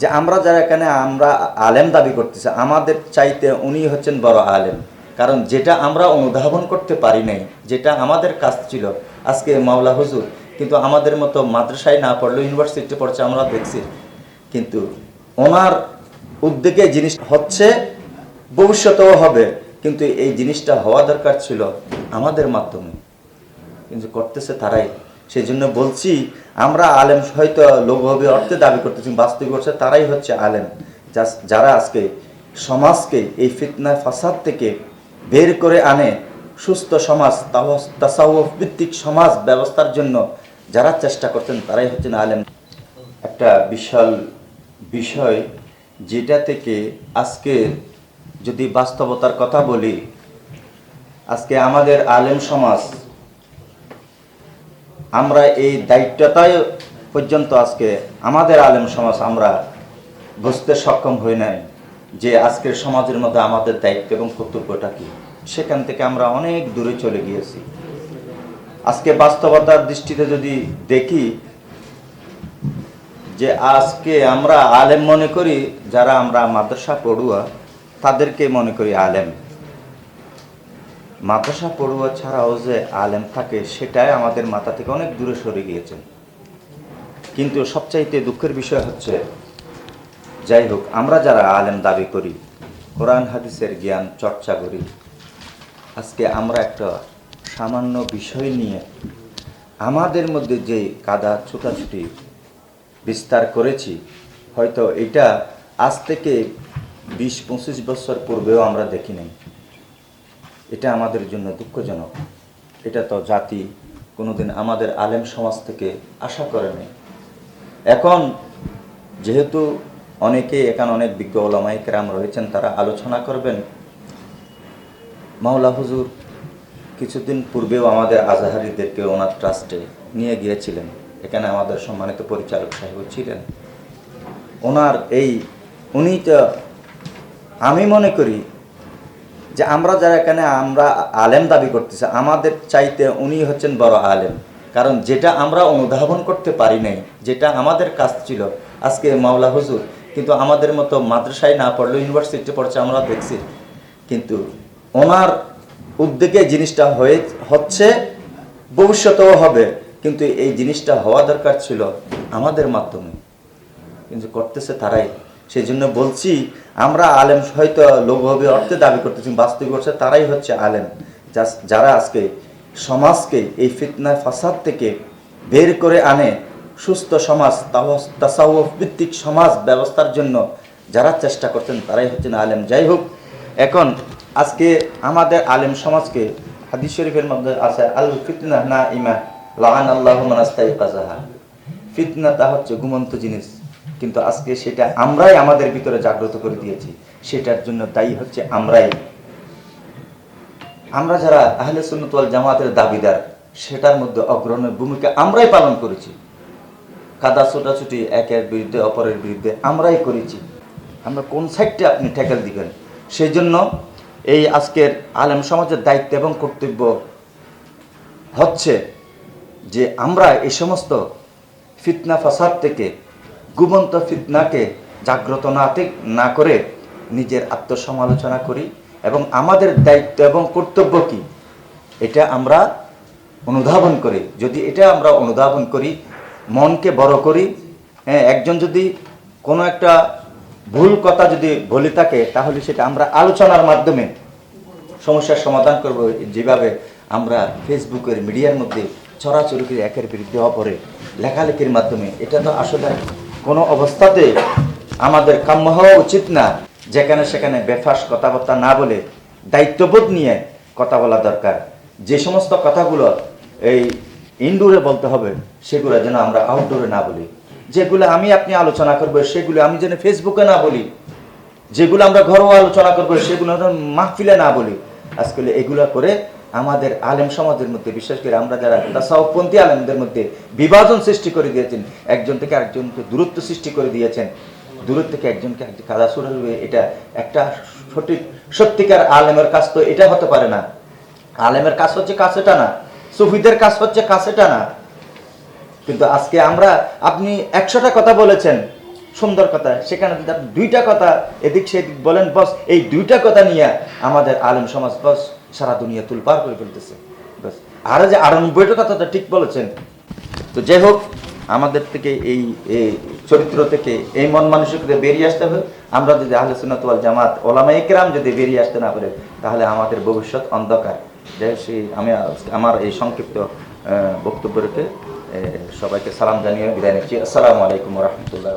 যে আমরা যারা এখানে, আমরা আলেম দাবি করতেছি, আমাদের চাইতে উনি হচ্ছেন বড় আলেম। কারণ যেটা আমরা অনুধাবন করতে পারি নাই, যেটা আমাদের কাজ ছিল, আজকে মাওলা হুজুর, কিন্তু আমাদের মতো মাদ্রাসায় না পড়লেও ইউনিভার্সিটিতে পড়ছে, আমরা দেখছি। কিন্তু ওনার উদ্যোগে জিনিস হচ্ছে, ভবিষ্যতেও হবে, কিন্তু এই জিনিসটা হওয়া দরকার ছিল আমাদের মাধ্যমে। কিন্তু করতেছে তারাই। সেই জন্য বলছি, আমরা আলেম হয়তো লোভভাবে অর্থে দাবি করতেছি, বাস্তবিক করছে তারাই হচ্ছে আলেম। যারা আজকে সমাজকে এই ফিতনা, ফাসাদ থেকে বের করে আনে, সুস্থ সমাজ ভিত্তিক সমাজ ব্যবস্থার জন্য যারা চেষ্টা করতেন তারাই হচ্ছেন আলেম। একটা বিশাল বিষয়, যেটা থেকে আজকে যদি বাস্তবতার কথা বলি, আজকে আমাদের আলেম সমাজ আমরা এই দায়িত্বটাই পর্যন্ত আজকে আমাদের আলেম সমাজ আমরা বুঝতে সক্ষম হই নাই যে আজকের সমাজের মধ্যে আমাদের দায়িত্ব এবং কর্তব্যটা কি। সেখান থেকে আমরা অনেক দূরে চলে গিয়েছি। আজকে বাস্তবতার দৃষ্টিতে যদি দেখি যে আজকে আমরা আলেম মনে করি, যারা আমরা মাদ্রাসা পড়ুয়া, তাদেরকে মনে করি আলেম। মাদ্রাসা পড়ুয়া ছাড়াও যে আলেম থাকে, সেটাই আমাদের মাথা থেকে অনেক দূরে সরে গিয়েছে। কিন্তু সবচাইতে দুঃখের বিষয় হচ্ছে, যাই হোক, আমরা যারা আলেম দাবি করি, কোরআন হাদিসের জ্ঞান চর্চা করি, আজকে আমরা একটা সামান্য বিষয় নিয়ে আমাদের মধ্যে যে কাদা ছুটাছুটি বিস্তার করেছি, হয়তো এটা আজ থেকে বিশ পঁচিশ বছর পূর্বেও আমরা দেখি নাই এটা আমাদের জন্য দুঃখজনক। এটা তো জাতি কোনোদিন আমাদের আলেম সমাজ থেকে আশা করে নাই। এখন যেহেতু অনেকে এখানে অনেক বিজ্ঞ ওলামাই কেরাম রয়েছেন, তারা আলোচনা করবেন। মাওলা হুজুর কিছুদিন পূর্বেও আমাদের আজাহারিদেরকে ওনার ট্রাস্টে নিয়ে গিয়েছিলেন। এখানে আমাদের সম্মানিত পরিচালক সাহেব ছিলেন। ওনার এই উনি তো আমি মনে করি যে আমরা যারা এখানে, আমরা আলেম দাবি করতেছি, আমাদের চাইতে উনি হচ্ছেন বড় আলেম। কারণ যেটা আমরা অনুধাবন করতে পারি নাই, যেটা আমাদের কাজ ছিল, আজকে মাওলা হুজুর, কিন্তু আমাদের মতো মাদ্রাসায় না পড়লেও ইউনিভার্সিটিতে পড়ছে, আমরা দেখছি। কিন্তু ওনার উদ্যোগে জিনিসটা হয়ে, হচ্ছে, ভবিষ্যতেও হবে। কিন্তু এই জিনিসটা হওয়া দরকার ছিল আমাদের মাধ্যমে। কিন্তু করতেছে তারাই। সেই জন্য বলছি, আমরা আলেম হয়তো লোভভাবে অর্থে দাবি করতেছি, বাস্তবিক করছে তারাই হচ্ছে আলেম। যারা আজকে সমাজকে এই ফিতনা, ফাসাদ থেকে বের করে আনে, সুস্থ সমাজ তাসাউফ ভিত্তিক সমাজ ব্যবস্থার জন্য যারা চেষ্টা করছেন, তারাই হচ্ছেন আলেম। যাই হোক, এখন আজকে আমাদের আলেম সমাজকে হাদিস শরীফের মধ্যে আছে, আল ফিতনা না ইমা লাহান আল্লাহ মানাস্তাই কাজাহা ফিতনা তা হচ্ছে ঘুমন্ত জিনিস। কিন্তু আজকে সেটা আমরাই আমাদের ভিতরে জাগ্রত করে দিয়েছি। সেটার জন্য দায়ী হচ্ছে আমরাই। আমরা যারা আহলে সুন্নতওয়াল জামাতের দাবিদার, সেটার মধ্যে অগ্রণী ভূমিকা আমরাই পালন করেছি। কাদা ছোটাছুটি একের বিরুদ্ধে, অপরের বিরুদ্ধে আমরাই করেছি। আমরা কোন সাইডটা আপনি ট্যাকেল দিবেন? সেই জন্য এই আজকের আলেম সমাজের দায়িত্ব এবং কর্তব্য হচ্ছে যে আমরা এই সমস্ত ফিতনা, ফাসাদ থেকে গুমন্ত ফিতনাকে জাগ্রত না না করে নিজের আত্মসমালোচনা করি এবং আমাদের দায়িত্ব এবং কর্তব্য কি? এটা আমরা অনুধাবন করি। যদি এটা আমরা অনুধাবন করি, মনকে বড় করি হ্যাঁ একজন যদি কোনো একটা ভুল কথা যদি বলে থাকে, তাহলে সেটা আমরা আলোচনার মাধ্যমে সমস্যার সমাধান করব। যেভাবে আমরা ফেসবুকের মিডিয়ার মধ্যে ছড়াছড়ি করে একের বিরুদ্ধে অপরে লেখালেখির মাধ্যমে। এটা তো আসলে কোনো অবস্থাতে আমাদের কাম্য হওয়া উচিত না যেখানে সেখানে বেফাস কথাবার্তা না বলে দায়িত্ববোধ নিয়ে কথা বলা দরকার। যে সমস্ত কথাগুলো এই ইনডোরে বলতে হবে, সেগুলো যেন আমরা আউটডোরে না বলি। যেগুলো আমি আপনি আলোচনা করব, সেগুলো আমি যেন ফেসবুকে না বলি। যেগুলো আমরা ঘরোয়া আলোচনা করব, সেগুলো মাহফিলে না বলি। আজকে এগুলো করে আমাদের আলেম সমাজের মধ্যে, বিশেষ করে আমরা যারা তাসাউপন্থী আলেমদের মধ্যে বিভাজন সৃষ্টি করে দিয়েছেন, একজন থেকে আরেকজনকে দূরত্ব সৃষ্টি করে দিয়েছেন দূর থেকে একজনকে একজন কাদা সুরাবে এটা একটা সঠিক সত্যিকার আলেমের কাজ তো এটা হতে পারে না। আলেমের কাজ হচ্ছে কাছে টানা সুফিদের কাজ হচ্ছে কাছে টানা কিন্তু আজকে আমরা, আপনি একশোটা কথা বলেছেন সুন্দর কথা। সেখানে যদি আপনি দুইটা কথা এদিক সেদিক বলেন বস এই দুইটা কথা নিয়ে আমাদের আলেম সমাজ বস সারা দুনিয়া তুলপার করে ফেলতেছে। বস আর যে আটানব্বইটা কথাটা ঠিক বলেছেন। তো যাই হোক আমাদের থেকে এই চরিত্র থেকে এই মন মানসিকতা বেরিয়ে আসতে হবে। আমরা যদি আহলে ওয়াল জামাত ওলামা ইকরাম যদি বেরিয়ে আসতে না পারে তাহলে আমাদের ভবিষ্যৎ অন্ধকার। যাই হোক, সেই আমি আমার এই সংক্ষিপ্ত বক্তব্য রেখে সবাইকে সালাম জানিয়ে বিদায় নিচ্ছি। আসসালামু আলাইকুম রহমতুল্লাহ